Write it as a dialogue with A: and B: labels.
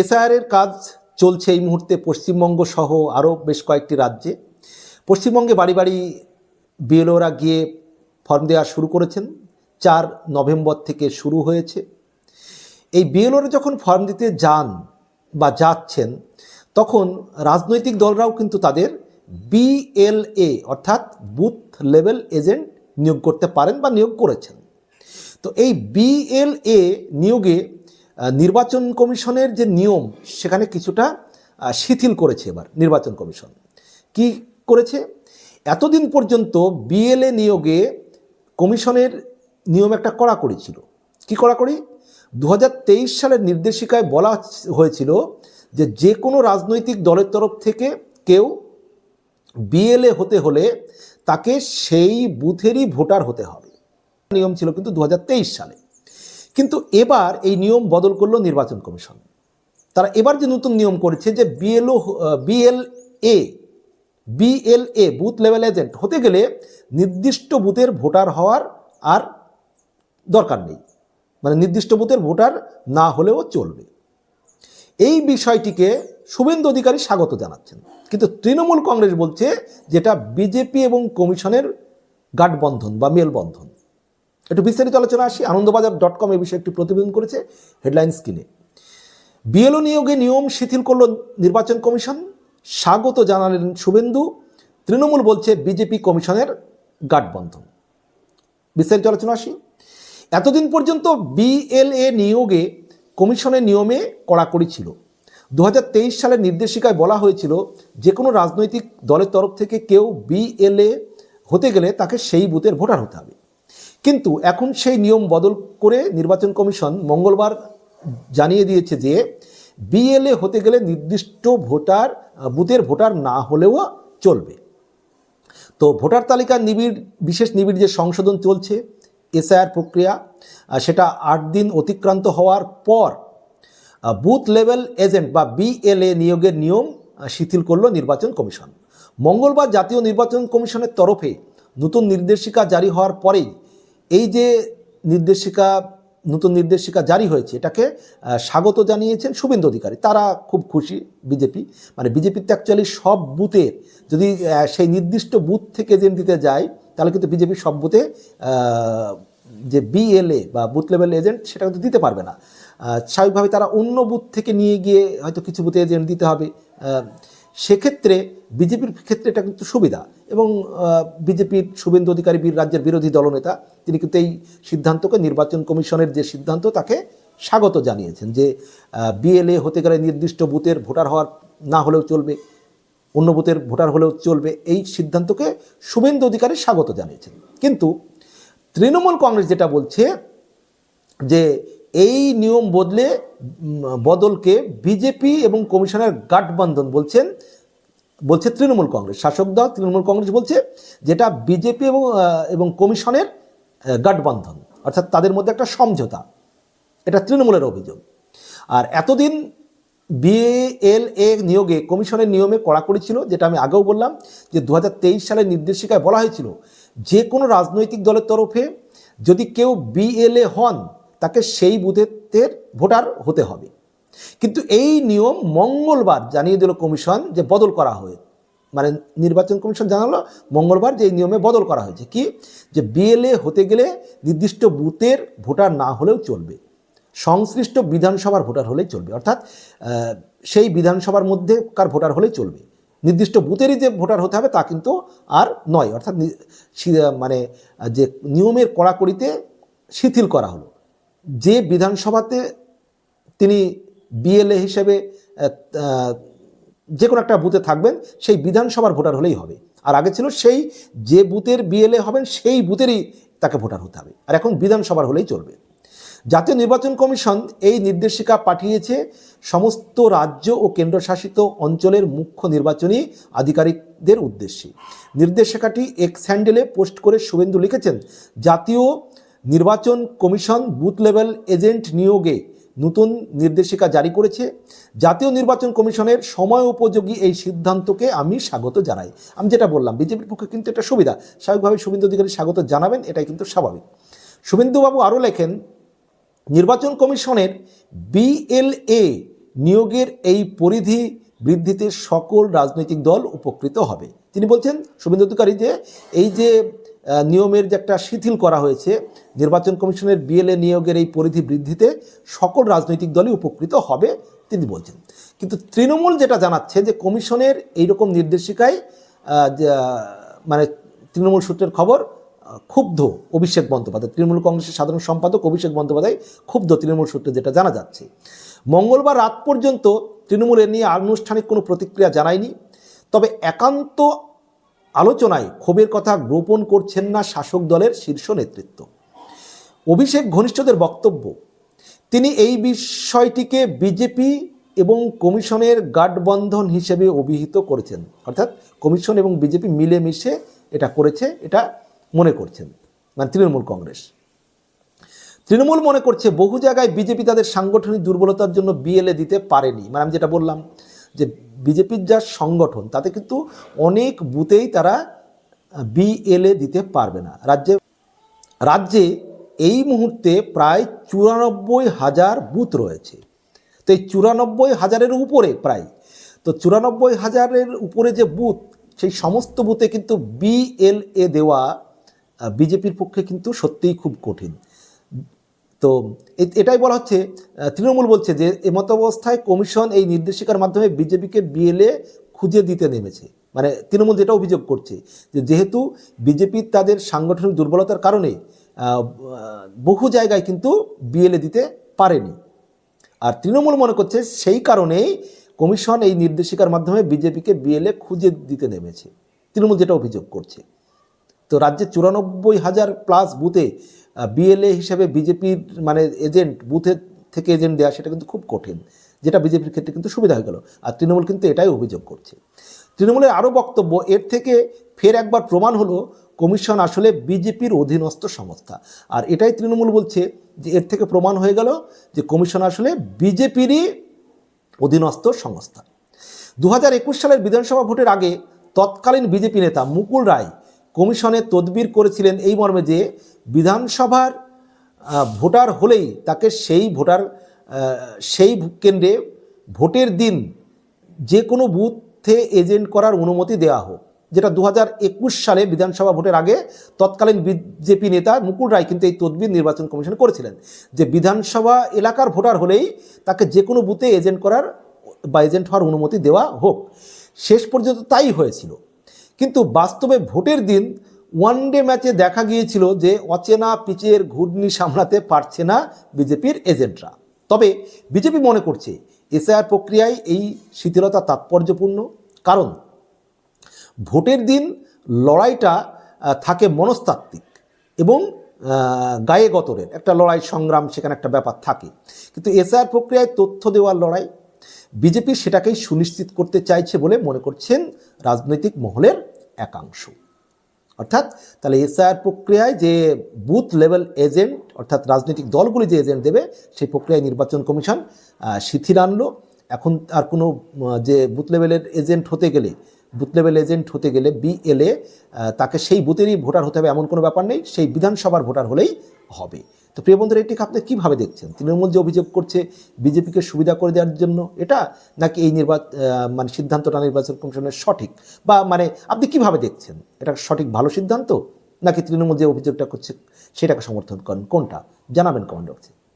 A: এসআইআরের কাজ চলছে এই মুহূর্তে পশ্চিমবঙ্গ সহ আরও বেশ কয়েকটি রাজ্যে। পশ্চিমবঙ্গে বাড়ি বাড়ি বিএলওরা গিয়ে ফর্ম দেওয়া শুরু করেছেন। চার নভেম্বর থেকে শুরু হয়েছে। এই বিএলওরা যখন ফর্ম দিতে যান বা যাচ্ছেন, তখন রাজনৈতিক দলরাও কিন্তু তাদের বিএলএ অর্থাৎ বুথ লেভেল এজেন্ট নিয়োগ করতে পারেন বা নিয়োগ করেছেন। তো এই বিএলএ নিয়োগে নির্বাচন কমিশনের যে নিয়ম, সেখানে কিছুটা শিথিল করেছে এবার নির্বাচন কমিশন। কি করেছে? এতদিন পর্যন্ত বিএলএ নিয়োগে কমিশনের নিয়ম একটা কড়াকড়ি ছিল। কি কড়াকড়ি? দু হাজার তেইশ সালের নির্দেশিকায় বলা হয়েছিল যে যে কোনো রাজনৈতিক দলের তরফ থেকে কেউ বিএলএ হতে হলে তাকে সেই বুথেরই ভোটার হতে হবে। নিয়ম ছিল কিন্তু দু হাজার তেইশ সালে। কিন্তু এবার এই নিয়ম বদল করল নির্বাচন কমিশন। তারা এবার যে নতুন নিয়ম করেছে যে BLO BLA BLA booth level agent হতে গেলে নির্দিষ্ট বুথের ভোটার হওয়ার আর দরকার নেই। মানে নির্দিষ্ট বুথের ভোটার না হলেও চলবে। এই বিষয়টিকে শুভেন্দু অধিকারী স্বাগত জানাচ্ছেন। কিন্তু তৃণমূল কংগ্রেস বলছে যেটা বিজেপি এবং কমিশনের গাঠবন্ধন বা মেলবন্ধন। একটু বিস্তারিত আলোচনা আসি। আনন্দবাজার ডট কম এ বিষয়ে একটি প্রতিবেদন করেছে হেডলাইন স্ক্রিনে। বিএলও নিয়োগে নিয়ম শিথিল করল নির্বাচন কমিশন। স্বাগত জানালেন শুভেন্দু। তৃণমূল বলছে বিজেপি কমিশনের গাঠবন্ধন বিস্তারিত আলোচনা আসি। এতদিন পর্যন্ত বিএলএ নিয়োগে কমিশনের নিয়মে কড়াকড়ি ছিল। দু হাজার তেইশ সালের নির্দেশিকায় বলা হয়েছিল যে কোনো রাজনৈতিক দলের তরফ থেকে কেউ বিএলএ হতে গেলে তাকে সেই বুথের ভোটার হতে হবে। কিন্তু এখন সেই নিয়ম বদল করে নির্বাচন কমিশন মঙ্গলবার জানিয়ে দিয়েছে যে বিএলএ হতে গেলে নির্দিষ্ট ভোটার বুথের ভোটার না হলেও চলবে। তো ভোটার তালিকার নিবিড়, বিশেষ নিবিড় যে সংশোধন চলছে, এসআইআর প্রক্রিয়া সেটা আট দিন অতিক্রান্ত হওয়ার পর বুথ লেভেল এজেন্ট বা বিএলএ নিয়োগের নিয়ম শিথিল করল নির্বাচন কমিশন। মঙ্গলবার জাতীয় নির্বাচন কমিশনের তরফে নতুন নির্দেশিকা জারি হওয়ার পরেই এই যে নির্দেশিকা, নতুন নির্দেশিকা জারি হয়েছে, এটাকে স্বাগত জানিয়েছেন শুভেন্দু অধিকারী। তারা খুব খুশি বিজেপি। মানে বিজেপিতে অ্যাকচুয়ালি সব বুথে যদি সেই নির্দিষ্ট বুথ থেকে এজেন্ট দিতে যায়, তাহলে কিন্তু বিজেপি সব বুথে যে বিএলএ বা বুথ লেভেল এজেন্ট সেটা কিন্তু দিতে পারবে না। স্বাভাবিকভাবে তারা অন্য বুথ থেকে নিয়ে গিয়ে হয়তো কিছু বুথে এজেন্ট দিতে হবে সেক্ষেত্রে বিজেপির ক্ষেত্রে এটা কিন্তু সুবিধা এবং বিজেপির শুভেন্দু অধিকারী বীর রাজ্যের বিরোধী দলনেতা, তিনি কিন্তু এই সিদ্ধান্তকে নির্বাচন কমিশনের যে সিদ্ধান্ত তাকে স্বাগত জানিয়েছেন যে বিএলএ হতে গেলে নির্দিষ্ট বুথের ভোটার হওয়ার না হলেও চলবে, অন্য বুথের ভোটার হলেও চলবে, এই সিদ্ধান্তকে শুভেন্দু অধিকারী স্বাগত জানিয়েছেন। কিন্তু তৃণমূল কংগ্রেস যেটা বলছে যে এই নিয়ম বদলে বদলকে বিজেপি এবং কমিশনের গাঠবন্ধন বলছেন, বলছে তৃণমূল কংগ্রেস। শাসক দল, তৃণমূল কংগ্রেস বলছে যেটা বিজেপি এবং এবং কমিশনের গাঠবন্ধন, অর্থাৎ তাদের মধ্যে একটা সমঝোতা। এটা তৃণমূলের অভিযোগ। আর এতদিন বিএলএ নিয়োগে, কমিশনের নিয়মে কড়াকড়ি ছিল, যেটা আমি আগেও বললাম, যে দু তেইশ সালের নির্দেশিকায় বলা হয়েছিল, যে কোনো রাজনৈতিক দলের তরফে যদি কেউ বিএলএ হন তাকে সেই বুথের ভোটার হতে হবে। কিন্তু এই নিয়ম মঙ্গলবার জানিয়ে দিল কমিশন যে বদল করা হয়ে মানে নির্বাচন কমিশন জানালো মঙ্গলবার যে এই নিয়মে বদল করা হয়েছে। কি? যে বিএলএ হতে গেলে নির্দিষ্ট বুথের ভোটার না হলেও চলবে। সংশ্লিষ্ট বিধানসভার ভোটার হলেই চলবে। অর্থাৎ সেই বিধানসভার মধ্যে কার ভোটার হলেই চলবে। নির্দিষ্ট বুথেরই যে ভোটার হতে হবে তা কিন্তু আর নয়। অর্থাৎ মানে যে নিয়মের কড়াকড়িতে শিথিল করা হলো। যে বিধানসভাতে তিনি বিএলএ হিসেবে যে কোনো একটা বুথে থাকবেন, সেই বিধানসভার ভোটার হলেই হবে। আর আগে ছিল সেই যে বুথের বিএলএ হবেন, সেই বুথেরই তাকে ভোটার হতে হবে। আর এখন বিধানসভার হলেই চলবে। জাতীয় নির্বাচন কমিশন এই নির্দেশিকা পাঠিয়েছে সমস্ত রাজ্য ও কেন্দ্রশাসিত অঞ্চলের মুখ্য নির্বাচনী আধিকারিকদের উদ্দেশ্যে। নির্দেশিকাটি এক্স হ্যান্ডেলে পোস্ট করে শুভেন্দু লিখেছেন, জাতীয় নির্বাচন কমিশন বুথ লেভেল এজেন্ট নিয়োগে নতুন নির্দেশিকা জারি করেছে। জাতীয় নির্বাচন কমিশনের সময় উপযোগী এই সিদ্ধান্তকে আমি স্বাগত জানাই। আমি যেটা বললাম বিজেপির পক্ষে কিন্তু এটা সুবিধা। স্বাভাবিকভাবে শুভেন্দু অধিকারী স্বাগত জানাবেন, এটাই কিন্তু স্বাভাবিক। শুভেন্দুবাবু আরও লেখেন, নির্বাচন কমিশনের বিএলএ নিয়োগের এই পরিধি বৃদ্ধিতে সকল রাজনৈতিক দল উপকৃত হবে। তিনি বলছেন, শুভেন্দু অধিকারী যে এই যে নিয়মের যে একটা শিথিল করা হয়েছে, নির্বাচন কমিশনের বিএলএ নিয়োগের এই পরিধি বৃদ্ধিতে সকল রাজনৈতিক দলই উপকৃত হবে, তিনি বলছেন। কিন্তু তৃণমূল যেটা জানাচ্ছে যে কমিশনের এইরকম নির্দেশিকায় মানে তৃণমূল সূত্রের খবর ক্ষুব্ধ অভিষেক বন্দ্যোপাধ্যায়, তৃণমূল কংগ্রেসের সাধারণ সম্পাদক অভিষেক বন্দ্যোপাধ্যায় ক্ষুব্ধ তৃণমূল সূত্রে যেটা জানা যাচ্ছে। মঙ্গলবার রাত পর্যন্ত তৃণমূল এ নিয়ে আনুষ্ঠানিক কোনো প্রতিক্রিয়া জানায়নি, তবে একান্ত আলোচনায় ক্ষোভের কথা গোপন করছেন না শাসক দলের শীর্ষ নেতৃত্ব। অভিষেক ঘনিষ্ঠদের বক্তব্য, তিনি এই বিষয়টিকে বিজেপি এবং কমিশনের গাঠবন্ধন হিসেবে অভিহিত করেছেন। অর্থাৎ কমিশন এবং বিজেপি মিলেমিশে এটা করেছে, এটা মনে করছেন মানে তৃণমূল কংগ্রেস। তৃণমূল মনে করছে বহু জায়গায় বিজেপি তাদের সাংগঠনিক দুর্বলতার জন্য বিএলএ দিতে পারেনি। মানে আমি যেটা বললাম যে বিজেপির যা সংগঠন, তাতে কিন্তু অনেক বুথেই তারা বিএলএ দিতে পারবে না। রাজ্যে রাজ্যে এই মুহূর্তে প্রায় চুরানব্বই হাজার বুথ রয়েছে। তো এই চুরানব্বই হাজারের উপরে প্রায়, তো চুরানব্বই হাজারের উপরে যে বুথ, সেই সমস্ত বুথে কিন্তু বিএলএ দেওয়া বিজেপির পক্ষে কিন্তু সত্যিই খুব কঠিন। তো এটাই বলা হচ্ছে তৃণমূল বলছে যে এমত অবস্থায় কমিশন এই নির্দেশিকার মাধ্যমে বিজেপিকে বিএলএ খুঁজে দিতে নেমেছে। মানে তৃণমূল যেটা অভিযোগ করছে যে যেহেতু বিজেপি তাদের সাংগঠনিক দুর্বলতার কারণে বহু জায়গায় কিন্তু বিএলএ দিতে পারেনি। আর তৃণমূল মনে করছে সেই কারণেই কমিশন এই নির্দেশিকার মাধ্যমে বিজেপিকে বিএলএ খুঁজে দিতে নেমেছে। তৃণমূল যেটা অভিযোগ করছে। তো রাজ্যে চুরানব্বই হাজার প্লাস বুথে বিএলএ হিসেবে বিজেপির মানে এজেন্ট বুথের থেকে এজেন্ট দেওয়া সেটা কিন্তু খুব কঠিন, যেটা বিজেপির ক্ষেত্রে কিন্তু সুবিধা হয়ে গেল। আর তৃণমূল কিন্তু এটাই অভিযোগ করছে। তৃণমূলের আরও বক্তব্য, এর থেকে ফের একবার প্রমাণ হলো কমিশন আসলে বিজেপির অধীনস্থ সংস্থা। আর এটাই তৃণমূল বলছে যে এর থেকে প্রমাণ হয়ে গেল যে কমিশন আসলে বিজেপিরই অধীনস্থ সংস্থা। দু হাজার একুশ সালের বিধানসভা ভোটের আগে তৎকালীন বিজেপি নেতা মুকুল রায় কমিশনে তদবির করেছিলেন এই মর্মে যে বিধানসভার ভোটার হলেই তাকে সেই ভোটার সেই কেন্দ্রে ভোটের দিন যে কোনো বুথে এজেন্ট করার অনুমতি দেওয়া হোক, যেটা দু হাজার একুশ সালে বিধানসভা ভোটের আগে তৎকালীন বিজেপি নেতা মুকুল রায় কিন্তু এই তদবির নির্বাচন কমিশন করেছিলেন, যে বিধানসভা এলাকার ভোটার হলেই তাকে যে কোনো বুথে এজেন্ট করার বা এজেন্ট হওয়ার অনুমতি দেওয়া হোক। শেষ পর্যন্ত তাই হয়েছিল। কিন্তু বাস্তবে ভোটের দিন ওয়ান ডে ম্যাচে দেখা গিয়েছিল যে অচেনা পিচের ঘূর্ণি সামলাতে পারছে না বিজেপির এজেন্টরা তবে বিজেপি মনে করছে এসআইআর প্রক্রিয়ায় এই শিথিলতা তাৎপর্যপূর্ণ। কারণ ভোটের দিন লড়াইটা থাকে মনস্তাত্ত্বিক এবং গায়ে গতরের। একটা লড়াই সংগ্রাম, সেখানে একটা ব্যাপার থাকে। কিন্তু এসআর প্রক্রিয়ায় তথ্য দেওয়ার লড়াই বিজেপি সেটাকেই সুনিশ্চিত করতে চাইছে বলে মনে করছেন রাজনৈতিক মহলের একাংশ। অর্থাৎ তাহলে এসআইআর প্রক্রিয়ায় যে বুথ লেভেল এজেন্ট, অর্থাৎ রাজনৈতিক দলগুলি যে এজেন্ট দেবে, সেই প্রক্রিয়ায় নির্বাচন কমিশন শিথিল আনলো। এখন আর কোনো যে বুথ লেভেলের এজেন্ট হতে গেলে, বুথ লেভেল এজেন্ট হতে গেলে বিএলএ তাকে সেই বুথেরই ভোটার হতে হবে এমন কোনো ব্যাপার নেই, সেই বিধানসভার ভোটার হলেই হবে। তো প্রিয় বন্ধুরা, এটিকে আপনি কীভাবে দেখছেন? তৃণমূল যে অভিযোগ করছে, বিজেপিকে সুবিধা করে দেওয়ার জন্য, এটা নাকি এই নির্বাচন মানে সিদ্ধান্তটা নির্বাচন কমিশনের সঠিক? বা মানে আপনি কীভাবে দেখছেন? এটা সঠিক ভালো সিদ্ধান্ত? নাকি তৃণমূল যে অভিযোগটা করছে, সেটাকে সমর্থন করেন? কোনটা? জানাবেন কমেন্ট বক্সে।